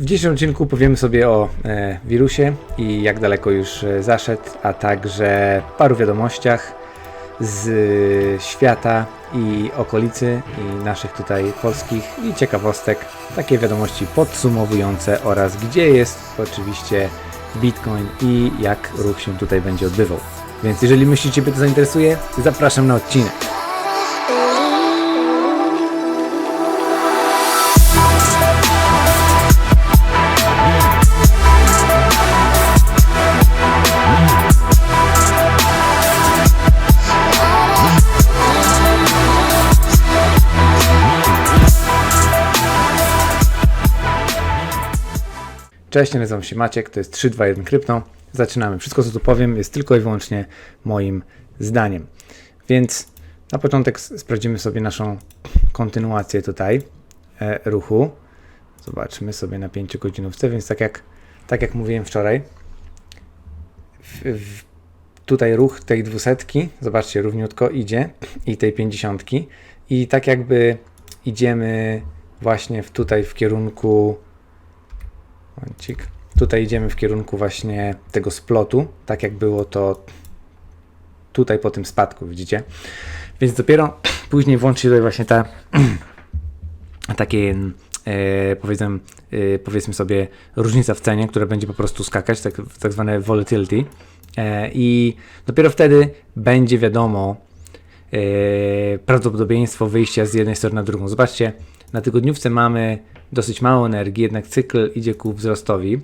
W dzisiejszym odcinku powiemy sobie o e, wirusie i jak daleko już e, zaszedł, a także paru wiadomościach z e, świata i okolicy i naszych tutaj polskich i ciekawostek. Takie wiadomości podsumowujące oraz gdzie jest oczywiście Bitcoin i jak ruch się tutaj będzie odbywał. Więc jeżeli myślicie, że to zainteresuje, zapraszam na odcinek. Cześć, nazywam się Maciek, to jest 321 Krypto. Zaczynamy. Wszystko, co tu powiem, jest tylko i wyłącznie moim zdaniem. Więc na początek sprawdzimy sobie naszą kontynuację tutaj e, ruchu. Zobaczmy sobie na 5 godzinówce, więc tak jak, tak jak mówiłem wczoraj, w, w, tutaj ruch tej dwusetki, zobaczcie, równiutko idzie i tej pięćdziesiątki i tak jakby idziemy właśnie w, tutaj w kierunku Tutaj idziemy w kierunku właśnie tego splotu, tak jak było to tutaj po tym spadku, widzicie? Więc dopiero później włączy się tutaj właśnie ta takie e, powiedzmy, e, powiedzmy sobie różnica w cenie, która będzie po prostu skakać, tak, tak zwane volatility e, i dopiero wtedy będzie wiadomo e, prawdopodobieństwo wyjścia z jednej strony na drugą. Zobaczcie, na tygodniówce mamy dosyć mało energii, jednak cykl idzie ku wzrostowi.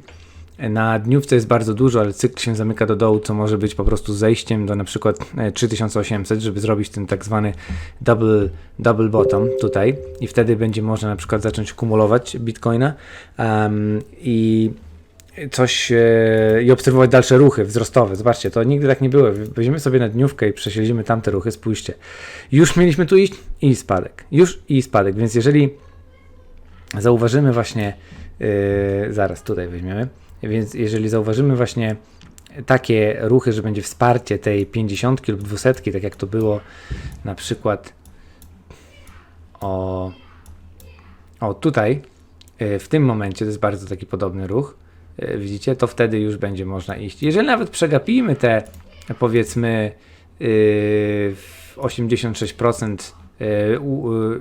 Na dniówce jest bardzo dużo, ale cykl się zamyka do dołu, co może być po prostu zejściem do na przykład e, 3800, żeby zrobić ten tak zwany double, double bottom tutaj i wtedy będzie można na przykład zacząć kumulować bitcoina um, i coś e, i obserwować dalsze ruchy wzrostowe. Zobaczcie, to nigdy tak nie było. Weźmiemy sobie na dniówkę i prześledzimy tamte ruchy, spójrzcie. Już mieliśmy tu iść i spadek. Już i spadek, więc jeżeli zauważymy właśnie, yy, zaraz tutaj weźmiemy, więc jeżeli zauważymy właśnie takie ruchy, że będzie wsparcie tej 50 lub 200, tak jak to było na przykład o, o tutaj, yy, w tym momencie, to jest bardzo taki podobny ruch, yy, widzicie, to wtedy już będzie można iść. Jeżeli nawet przegapimy te powiedzmy yy, 86% e, u- e,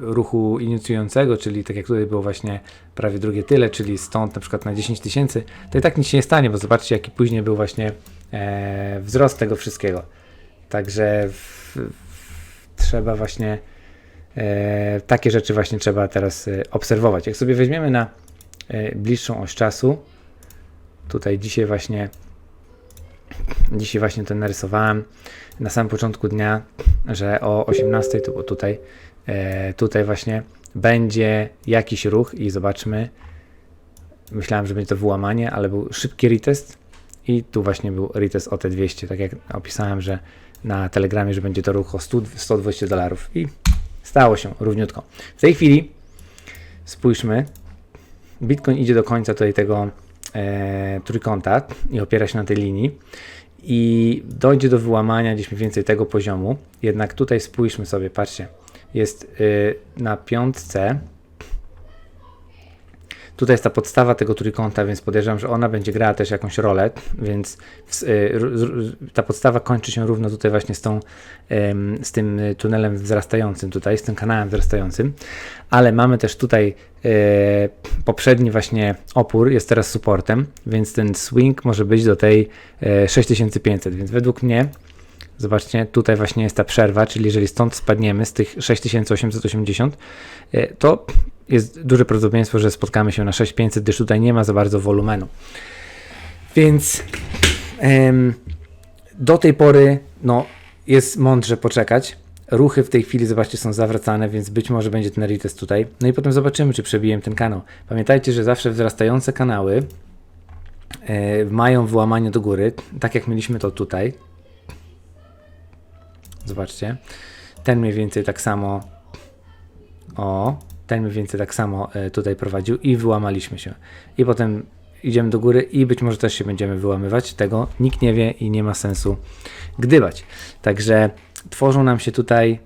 ruchu inicjującego, czyli tak jak tutaj było właśnie prawie drugie tyle, czyli stąd na przykład na 10 tysięcy, to i tak nic się nie stanie, bo zobaczcie jaki później był właśnie e, wzrost tego wszystkiego. Także w, w, trzeba właśnie e, takie rzeczy właśnie trzeba teraz e, obserwować. Jak sobie weźmiemy na e, bliższą oś czasu, tutaj dzisiaj właśnie dzisiaj właśnie to narysowałem na samym początku dnia, że o 18 to było tutaj, e, tutaj właśnie będzie jakiś ruch i zobaczmy. Myślałem, że będzie to wyłamanie, ale był szybki retest i tu właśnie był retest o te 200, tak jak opisałem, że na Telegramie, że będzie to ruch o 100, 120 dolarów i stało się równiutko. W tej chwili spójrzmy, Bitcoin idzie do końca tutaj tego e, trójkąta i opiera się na tej linii i dojdzie do wyłamania gdzieś mniej więcej tego poziomu. Jednak tutaj spójrzmy sobie, patrzcie, jest y, na piątce. Tutaj jest ta podstawa tego trójkąta, więc podejrzewam, że ona będzie grała też jakąś rolę, więc y, ta podstawa kończy się równo tutaj właśnie z, tą, z tym y, tunelem wzrastającym tutaj, z tym kanałem wzrastającym, ale mamy też tutaj y, poprzedni właśnie opór jest teraz supportem, więc ten swing może być do tej y, 6500, więc według mnie Zobaczcie, tutaj właśnie jest ta przerwa, czyli jeżeli stąd spadniemy z tych 6880, y, to jest duże prawdopodobieństwo, że spotkamy się na 6500, gdyż tutaj nie ma za bardzo wolumenu. Więc em, do tej pory no, jest mądrze poczekać. Ruchy w tej chwili, zobaczcie, są zawracane, więc być może będzie ten retest tutaj. No i potem zobaczymy, czy przebiję ten kanał. Pamiętajcie, że zawsze wzrastające kanały e, mają wyłamanie do góry, tak jak mieliśmy to tutaj. Zobaczcie. Ten mniej więcej tak samo. O, ten mniej więcej tak samo e, tutaj prowadził i wyłamaliśmy się. I potem idziemy do góry i być może też się będziemy wyłamywać. Tego nikt nie wie i nie ma sensu gdybać. Także tworzą nam się tutaj,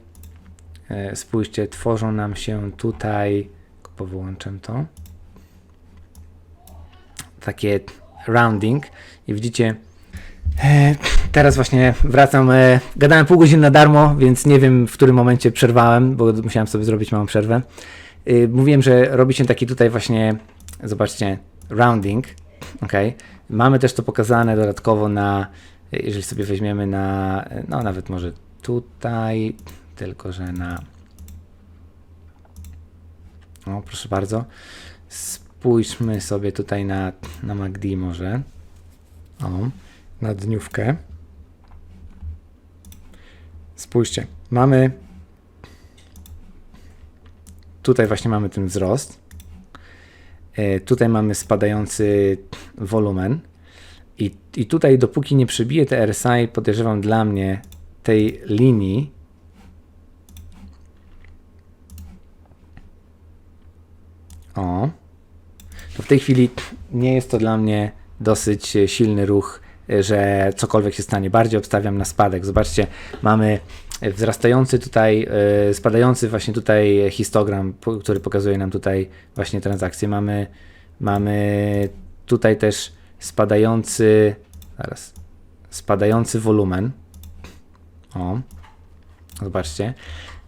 e, spójrzcie, tworzą nam się tutaj, powyłączę to. takie rounding i widzicie, teraz właśnie wracam, e, gadałem pół godziny na darmo, więc nie wiem w którym momencie przerwałem, bo musiałem sobie zrobić małą przerwę. E, mówiłem, że robi się taki tutaj właśnie, zobaczcie, rounding, ok. Mamy też to pokazane dodatkowo na, jeżeli sobie weźmiemy na, no nawet może tutaj, tylko że na, o proszę bardzo, spójrzmy sobie tutaj na, na MACD może, o, na dniówkę. Spójrzcie, mamy tutaj właśnie mamy ten wzrost. E, Tutaj mamy spadający wolumen. I, I tutaj, dopóki nie przebije te RSI, podejrzewam dla mnie tej linii, o, to w tej chwili nie jest to dla mnie dosyć silny ruch, że cokolwiek się stanie. Bardziej obstawiam na spadek. Zobaczcie, mamy wzrastający tutaj, e, spadający właśnie tutaj histogram, który pokazuje nam tutaj właśnie transakcje. Mamy, mamy tutaj też spadający, zaraz, spadający wolumen. O, zobaczcie.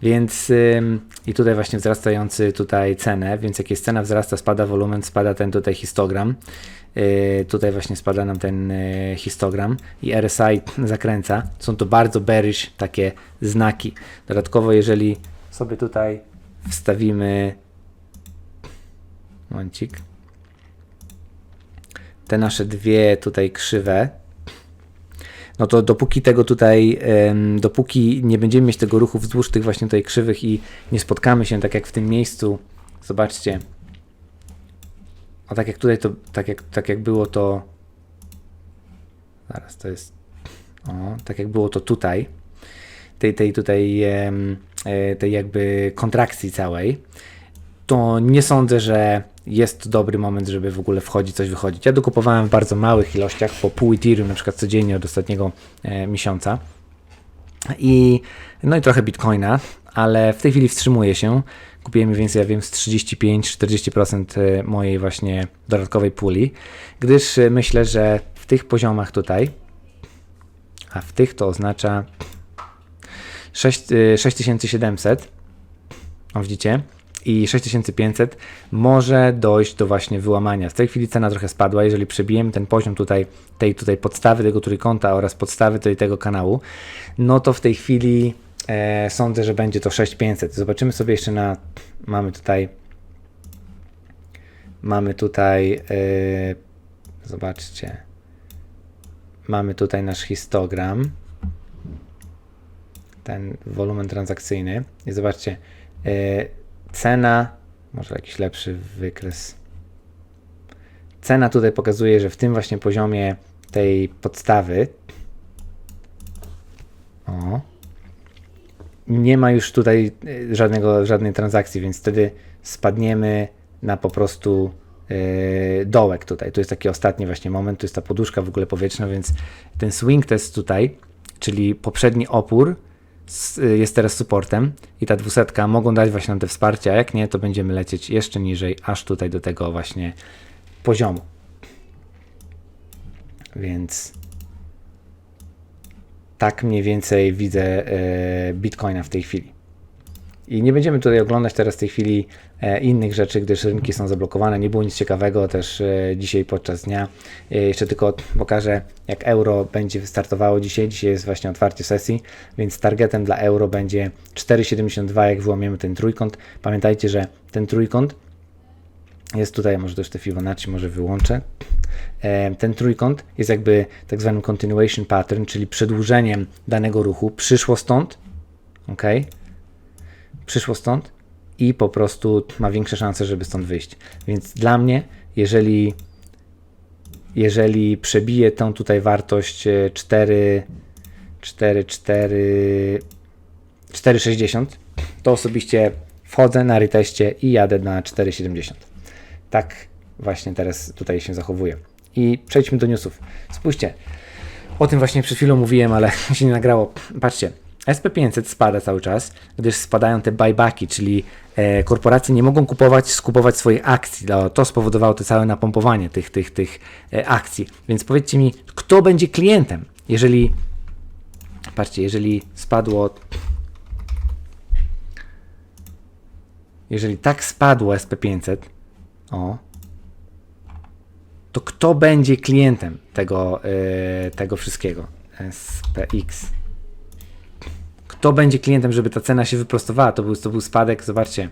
Więc i tutaj właśnie wzrastający tutaj cenę, więc jak jest cena wzrasta, spada wolumen, spada ten tutaj histogram. Yy, tutaj właśnie spada nam ten yy, histogram i RSI zakręca. Są to bardzo bearish takie znaki. Dodatkowo, jeżeli sobie tutaj wstawimy momencik, te nasze dwie tutaj krzywe, no to dopóki tego tutaj, dopóki nie będziemy mieć tego ruchu wzdłuż tych właśnie tutaj krzywych i nie spotkamy się tak jak w tym miejscu, zobaczcie, o tak jak tutaj to, tak jak, tak jak było to, zaraz to jest, o, tak jak było to tutaj, tej, tej tutaj, e, tej jakby kontrakcji całej, to nie sądzę, że jest dobry moment, żeby w ogóle wchodzić, coś wychodzić. Ja dokupowałem w bardzo małych ilościach, po pół Ethereum na przykład codziennie od ostatniego e, miesiąca. I, no i trochę Bitcoina, ale w tej chwili wstrzymuję się. Kupiłem więcej, ja wiem, z 35-40% e, mojej właśnie dodatkowej puli, gdyż e, myślę, że w tych poziomach tutaj, a w tych to oznacza 6, e, 6700, o widzicie, i 6500 może dojść do właśnie wyłamania. W tej chwili cena trochę spadła, jeżeli przebijemy ten poziom tutaj, tej tutaj podstawy tego trójkąta oraz podstawy tutaj tego kanału, no to w tej chwili e, sądzę, że będzie to 6500. Zobaczymy sobie jeszcze na, mamy tutaj mamy tutaj e, zobaczcie mamy tutaj nasz histogram ten wolumen transakcyjny i zobaczcie e, cena, może jakiś lepszy wykres. Cena tutaj pokazuje, że w tym właśnie poziomie tej podstawy o, nie ma już tutaj y, żadnego, żadnej transakcji, więc wtedy spadniemy na po prostu yy, dołek tutaj. Tu jest taki ostatni właśnie moment, tu jest ta poduszka w ogóle powietrzna, więc ten swing test tutaj, czyli poprzedni opór jest teraz supportem i ta dwusetka mogą dać właśnie nam te wsparcie, a jak nie, to będziemy lecieć jeszcze niżej, aż tutaj do tego właśnie poziomu. Więc tak mniej więcej widzę e, Bitcoina w tej chwili. I nie będziemy tutaj oglądać teraz w tej chwili e, innych rzeczy, gdyż rynki są zablokowane. Nie było nic ciekawego też e, dzisiaj podczas dnia. E, jeszcze tylko pokażę, jak euro będzie wystartowało dzisiaj. Dzisiaj jest właśnie otwarcie sesji, więc targetem dla euro będzie 4,72, jak wyłamiemy ten trójkąt. Pamiętajcie, że ten trójkąt jest tutaj, może też te Fibonacci może wyłączę. Ten trójkąt jest jakby tak zwanym continuation pattern, czyli przedłużeniem danego ruchu. Przyszło stąd, ok? Przyszło stąd i po prostu ma większe szanse, żeby stąd wyjść. Więc dla mnie, jeżeli jeżeli przebije tą tutaj wartość e, 4 4 4 4,60 to osobiście wchodzę na reteście i jadę na 4,70 tak właśnie teraz tutaj się zachowuje. I przejdźmy do newsów. Spójrzcie, o tym właśnie przed chwilą mówiłem, ale się nie nagrało. Patrzcie, SP500 spada cały czas, gdyż spadają te buybacki, czyli e, korporacje nie mogą kupować, skupować swoich akcji. To, spowodowało to całe napompowanie tych, tych, tych e, akcji. Więc powiedzcie mi, kto będzie klientem, jeżeli, patrzcie, jeżeli spadło, jeżeli tak spadło SP500, o, to kto będzie klientem tego, e, tego wszystkiego? SPX. Kto będzie klientem, żeby ta cena się wyprostowała? To był, to był spadek, zobaczcie,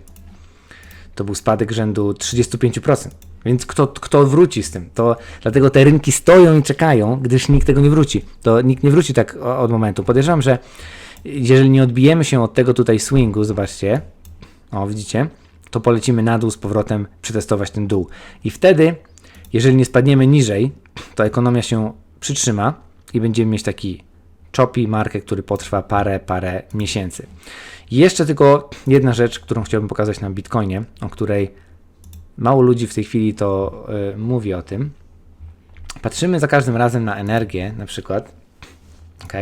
to był spadek rzędu 35%. Więc kto, kto wróci z tym? To dlatego te rynki stoją i czekają, gdyż nikt tego nie wróci. To nikt nie wróci tak od momentu. Podejrzewam, że jeżeli nie odbijemy się od tego tutaj swingu, zobaczcie, o widzicie, to polecimy na dół z powrotem przetestować ten dół. I wtedy, jeżeli nie spadniemy niżej, to ekonomia się przytrzyma i będziemy mieć taki choppy markę, który potrwa parę, parę miesięcy. Jeszcze tylko jedna rzecz, którą chciałbym pokazać na Bitcoinie, o której mało ludzi w tej chwili to y, mówi o tym. Patrzymy za każdym razem na energię, na przykład. ok?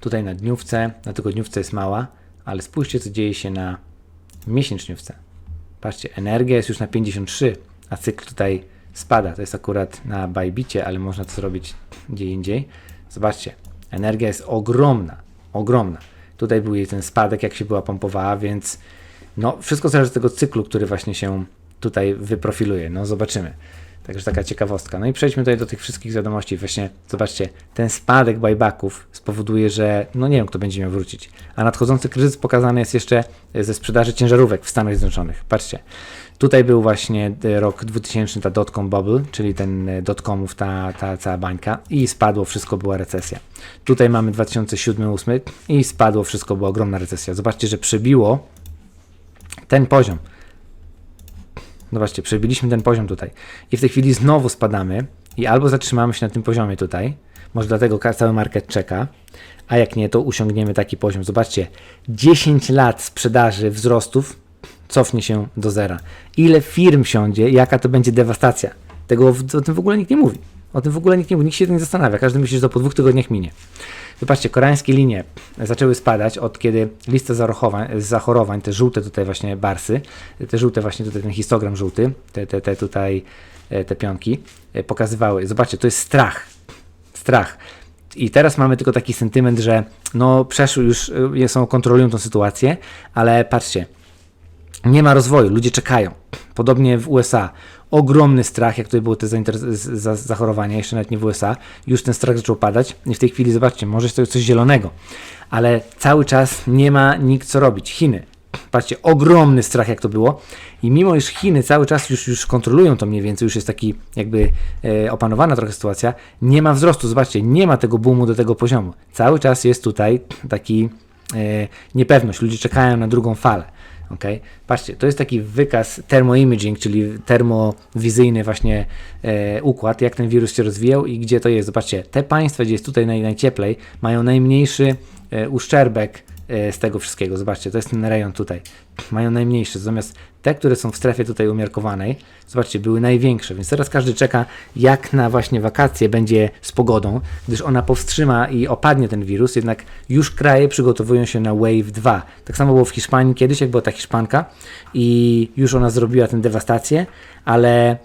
Tutaj na dniówce, na tygodniówce jest mała, ale spójrzcie, co dzieje się na miesięczniówce. Patrzcie, energia jest już na 53, a cykl tutaj spada. To jest akurat na Bybicie, ale można to zrobić gdzie indziej. Zobaczcie, energia jest ogromna, ogromna. Tutaj był jej ten spadek, jak się była pompowała, więc no, wszystko zależy od tego cyklu, który właśnie się tutaj wyprofiluje. No, zobaczymy. Także taka ciekawostka. No i przejdźmy tutaj do tych wszystkich wiadomości. Właśnie, zobaczcie, ten spadek buybacków spowoduje, że no nie wiem, kto będzie miał wrócić. A nadchodzący kryzys pokazany jest jeszcze ze sprzedaży ciężarówek w Stanach Zjednoczonych. Patrzcie, tutaj był właśnie e, rok 2000, ta dotcom bubble, czyli ten e, dotcomów, ta, ta cała bańka i spadło wszystko, była recesja. Tutaj mamy 2007-2008 i spadło wszystko, była ogromna recesja. Zobaczcie, że przebiło ten poziom. Zobaczcie, przebiliśmy ten poziom tutaj. I w tej chwili znowu spadamy i albo zatrzymamy się na tym poziomie tutaj, może dlatego cały market czeka, a jak nie, to usiągniemy taki poziom. Zobaczcie, 10 lat sprzedaży wzrostów cofnie się do zera. Ile firm siądzie, jaka to będzie dewastacja. Tego, o tym w ogóle nikt nie mówi. O tym w ogóle nikt nie mówi, nikt się nie zastanawia. Każdy myśli, że to po dwóch tygodniach minie. Zobaczcie, koreańskie linie zaczęły spadać od kiedy lista zachorowań, zachorowań, te żółte tutaj właśnie barsy, te żółte właśnie tutaj ten histogram żółty, te, te, te tutaj e, te pionki e, pokazywały. Zobaczcie, to jest strach. Strach. I teraz mamy tylko taki sentyment, że no przeszły już, e, są, kontrolują tą sytuację, ale patrzcie, nie ma rozwoju, ludzie czekają. Podobnie w USA. Ogromny strach, jak tutaj było te zachorowania, jeszcze nawet nie w USA, już ten strach zaczął padać i w tej chwili, zobaczcie, może jest to coś zielonego, ale cały czas nie ma nikt co robić. Chiny. Patrzcie, ogromny strach, jak to było. I mimo iż Chiny cały czas już, już kontrolują to mniej więcej, już jest taki jakby e, opanowana trochę sytuacja, nie ma wzrostu. Zobaczcie, nie ma tego boomu do tego poziomu. Cały czas jest tutaj taki e, niepewność. Ludzie czekają na drugą falę. Okay? Patrzcie, to jest taki wykaz thermoimaging, czyli termowizyjny właśnie e, układ, jak ten wirus się rozwijał i gdzie to jest. Zobaczcie, te państwa, gdzie jest tutaj naj, najcieplej, mają najmniejszy e, uszczerbek z tego wszystkiego. Zobaczcie, to jest ten rejon tutaj. Mają najmniejszy, natomiast te, które są w strefie tutaj umiarkowanej, zobaczcie, były największe, więc teraz każdy czeka, jak na właśnie wakacje będzie z pogodą, gdyż ona powstrzyma i opadnie ten wirus, jednak już kraje przygotowują się na Wave 2. Tak samo było w Hiszpanii kiedyś, jak była ta Hiszpanka i już ona zrobiła tę dewastację, ale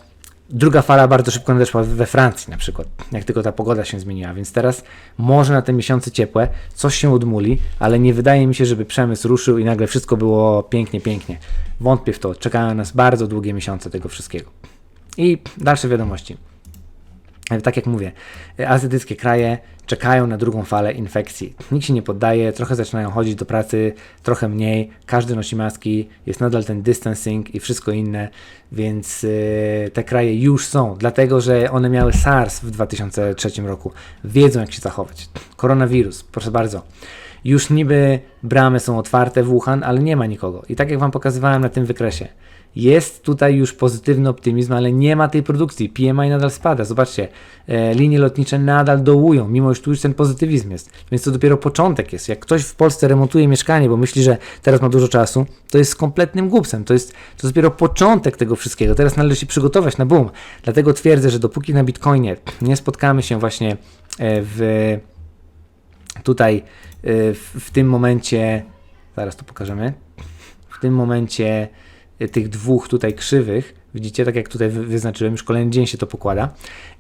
druga fala bardzo szybko nadeszła we Francji na przykład, jak tylko ta pogoda się zmieniła, więc teraz może na te miesiące ciepłe coś się odmuli, ale nie wydaje mi się, żeby przemysł ruszył i nagle wszystko było pięknie, pięknie. Wątpię w to, czekają nas bardzo długie miesiące tego wszystkiego. I dalsze wiadomości. Ale Tak jak mówię, azjatyckie kraje czekają na drugą falę infekcji. Nikt się nie poddaje, trochę zaczynają chodzić do pracy, trochę mniej, każdy nosi maski, jest nadal ten distancing i wszystko inne, więc yy, te kraje już są, dlatego że one miały SARS w 2003 roku, wiedzą jak się zachować. Koronawirus, proszę bardzo. Już niby bramy są otwarte w Wuhan, ale nie ma nikogo. I tak jak Wam pokazywałem na tym wykresie, jest tutaj już pozytywny optymizm, ale nie ma tej produkcji. PMI nadal spada. Zobaczcie, e, linie lotnicze nadal dołują, mimo że tu już ten pozytywizm jest. Więc to dopiero początek jest. Jak ktoś w Polsce remontuje mieszkanie, bo myśli, że teraz ma dużo czasu, to jest kompletnym głupcem. To jest, to dopiero początek tego wszystkiego. Teraz należy się przygotować na boom. Dlatego twierdzę, że dopóki na Bitcoinie nie spotkamy się właśnie e, w tutaj y, w, w tym momencie, zaraz to pokażemy, w tym momencie tych dwóch tutaj krzywych, widzicie, tak jak tutaj wy- wyznaczyłem, już kolejny dzień się to pokłada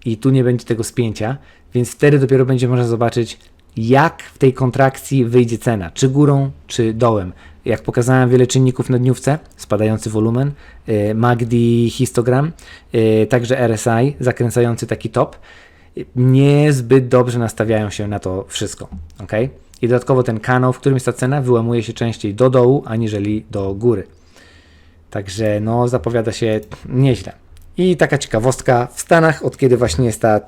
i tu nie będzie tego spięcia, więc wtedy dopiero będzie można zobaczyć, jak w tej kontrakcji wyjdzie cena, czy górą, czy dołem. Jak pokazałem wiele czynników na dniówce, spadający wolumen, y, MACD histogram, y, także RSI zakręcający taki top, niezbyt dobrze nastawiają się na to wszystko. ok? I dodatkowo ten kanał, w którym jest ta cena, wyłamuje się częściej do dołu, aniżeli do góry. Także no, zapowiada się nieźle. I taka ciekawostka, w Stanach, od kiedy właśnie jest ta e,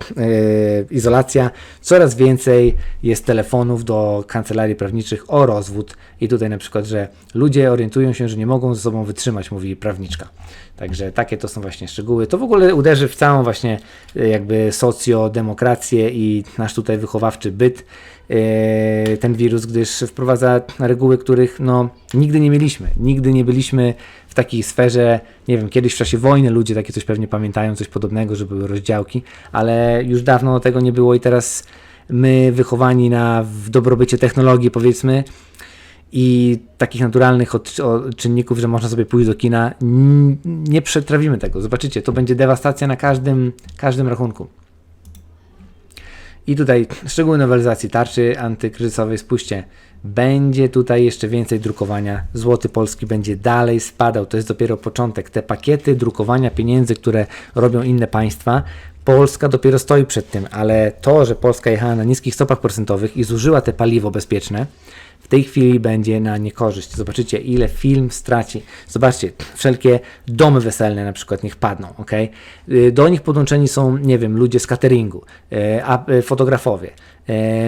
izolacja, coraz więcej jest telefonów do kancelarii prawniczych o rozwód. I tutaj na przykład, że ludzie orientują się, że nie mogą ze sobą wytrzymać, mówi prawniczka. Także takie to są właśnie szczegóły. To w ogóle uderzy w całą właśnie e, jakby socjodemokrację i nasz tutaj wychowawczy byt e, ten wirus, gdyż wprowadza reguły, których no, nigdy nie mieliśmy. Nigdy nie byliśmy w takiej sferze, nie wiem, kiedyś w czasie wojny ludzie takie coś pewnie pamiętają, coś podobnego, że były rozdziałki, ale już dawno tego nie było i teraz my wychowani na w dobrobycie technologii powiedzmy i takich naturalnych od, od czynników, że można sobie pójść do kina, nie przetrawimy tego. Zobaczycie, to będzie dewastacja na każdym, każdym rachunku. I tutaj szczegóły nowelizacji tarczy antykryzysowej. Spójrzcie, będzie tutaj jeszcze więcej drukowania. Złoty polski będzie dalej spadał. To jest dopiero początek. Te pakiety drukowania pieniędzy, które robią inne państwa, Polska dopiero stoi przed tym, ale to, że Polska jechała na niskich stopach procentowych i zużyła te paliwo bezpieczne, w tej chwili będzie na niekorzyść. Zobaczycie, ile film straci. Zobaczcie, wszelkie domy weselne na przykład niech padną, ok? Do nich podłączeni są, nie wiem, ludzie z cateringu, a, e, fotografowie,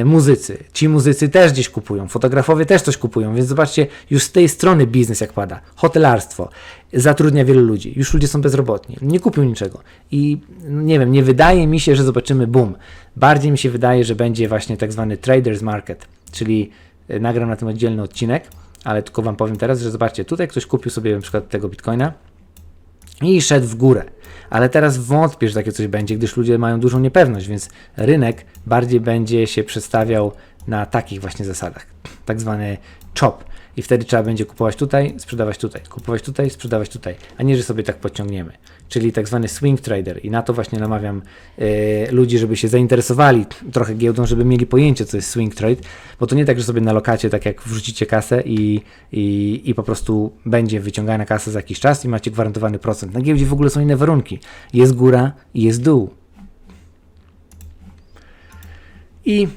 muzycy. Ci muzycy też gdzieś kupują, fotografowie też coś kupują, więc zobaczcie, już z tej strony biznes jak pada. Hotelarstwo zatrudnia wielu ludzi, już ludzie są bezrobotni, nie kupią niczego. I no, nie wiem, nie wydaje mi się, że zobaczymy boom. Bardziej mi się wydaje, że będzie właśnie tak zwany traders market, czyli nagram na tym oddzielny odcinek, ale tylko Wam powiem teraz, że zobaczcie, tutaj ktoś kupił sobie na przykład tego bitcoina i szedł w górę. Ale teraz wątpię, że takie coś będzie, gdyż ludzie mają dużą niepewność, więc rynek bardziej będzie się przedstawiał na takich właśnie zasadach. Tak zwany chop. I wtedy trzeba będzie kupować tutaj, sprzedawać tutaj, kupować tutaj, sprzedawać tutaj, a nie, że sobie tak podciągniemy. Czyli tak zwany swing trader. I na to właśnie namawiam e, ludzi, żeby się zainteresowali trochę giełdą, żeby mieli pojęcie, co jest swing trade, bo to nie tak, że sobie na lokacie, tak jak wrzucicie kasę i, i, i po prostu będzie wyciągana kasa za jakiś czas i macie gwarantowany procent. Na giełdzie w ogóle są inne warunki. Jest góra i jest dół. I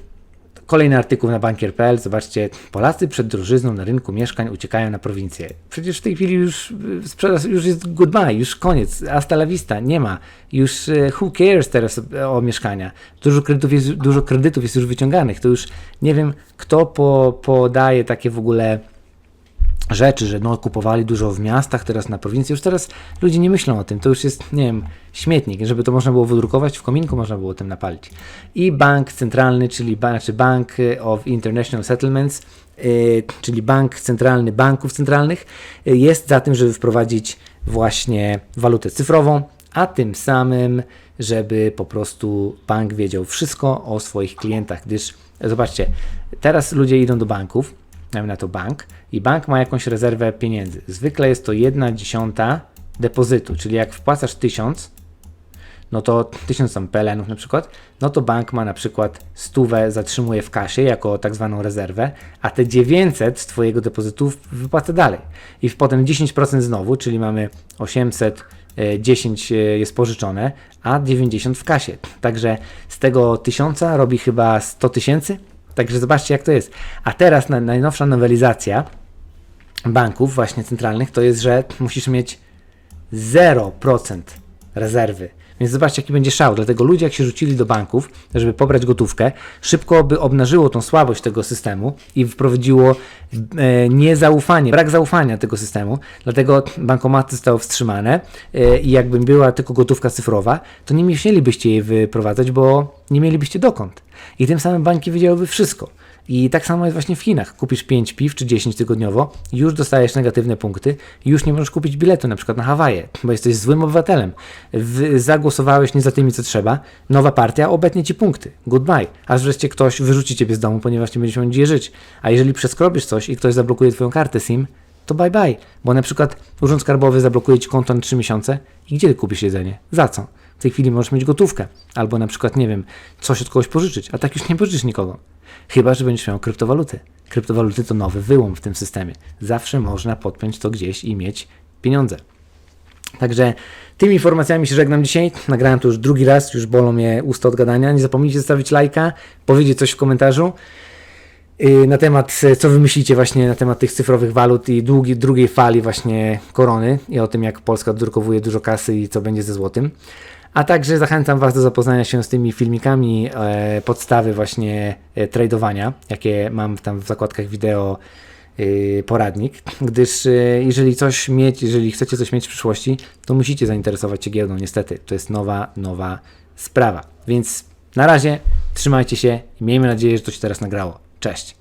Kolejny artykuł na bankier.pl. Zobaczcie, Polacy przed drożyzną na rynku mieszkań uciekają na prowincję. Przecież w tej chwili już y, sprzedaż już jest goodbye, już koniec, hasta la vista, nie ma. Już y, who cares teraz o, mieszkania. Dużo kredytów, jest, dużo kredytów jest już wyciąganych. To już nie wiem, kto po, podaje takie w ogóle rzeczy, że no kupowali dużo w miastach, teraz na prowincji. Już teraz ludzie nie myślą o tym. To już jest, nie wiem, śmietnik. Żeby to można było wydrukować w kominku, można było tym napalić. I bank centralny, czyli znaczy Bank of International Settlements, yy, czyli bank centralny banków centralnych, yy, jest za tym, żeby wprowadzić właśnie walutę cyfrową, a tym samym, żeby po prostu bank wiedział wszystko o swoich klientach, gdyż zobaczcie, teraz ludzie idą do banków, mamy na to bank i bank ma jakąś rezerwę pieniędzy. Zwykle jest to 1 dziesiąta depozytu, czyli jak wpłacasz 1000, no to 1000 tam pelenów na przykład, no to bank ma na przykład stówę zatrzymuje w kasie jako tak zwaną rezerwę, a te 900 z Twojego depozytu wypłaca dalej. I potem 10% znowu, czyli mamy 800, e, 10 jest pożyczone, a 90 w kasie. Także z tego 1000 robi chyba 100 tysięcy. Także zobaczcie jak to jest. A teraz na, najnowsza nowelizacja banków właśnie centralnych to jest, że musisz mieć 0% rezerwy. Więc zobaczcie, jaki będzie szał. Dlatego ludzie, jak się rzucili do banków, żeby pobrać gotówkę, szybko by obnażyło tą słabość tego systemu i wprowadziło e, niezaufanie, brak zaufania tego systemu. Dlatego bankomaty zostały wstrzymane e, i jakby była tylko gotówka cyfrowa, to nie musielibyście jej wyprowadzać, bo nie mielibyście dokąd. I tym samym banki wiedziałyby wszystko. I tak samo jest właśnie w Chinach. Kupisz 5 piw czy 10 tygodniowo, już dostajesz negatywne punkty już nie możesz kupić biletu na przykład na Hawaje, bo jesteś złym obywatelem. W, zagłosowałeś nie za tymi, co trzeba. Nowa partia obetnie ci punkty. Goodbye. Aż wreszcie ktoś wyrzuci ciebie z domu, ponieważ nie będziesz miał gdzie żyć. A jeżeli przeskrobisz coś i ktoś zablokuje twoją kartę SIM, to bye bye. Bo na przykład Urząd Skarbowy zablokuje ci konto na 3 miesiące i gdzie kupisz jedzenie? Za co? W tej chwili możesz mieć gotówkę, albo na przykład, nie wiem, coś od kogoś pożyczyć, a tak już nie pożyczysz nikogo. Chyba, że będziesz miał kryptowaluty. Kryptowaluty to nowy wyłom w tym systemie. Zawsze można podpiąć to gdzieś i mieć pieniądze. Także tymi informacjami się żegnam dzisiaj. Nagrałem to już drugi raz, już bolą mnie usta od gadania. Nie zapomnijcie zostawić lajka, powiedzieć coś w komentarzu yy, na temat, co wy myślicie właśnie na temat tych cyfrowych walut i długi, drugiej fali właśnie korony i o tym, jak Polska drukowuje dużo kasy i co będzie ze złotym. A także zachęcam Was do zapoznania się z tymi filmikami e, podstawy właśnie e, tradowania, jakie mam tam w zakładkach wideo e, poradnik, gdyż e, jeżeli coś mieć, jeżeli chcecie coś mieć w przyszłości, to musicie zainteresować się giełdą, niestety. To jest nowa, nowa sprawa. Więc na razie trzymajcie się i miejmy nadzieję, że to się teraz nagrało. Cześć!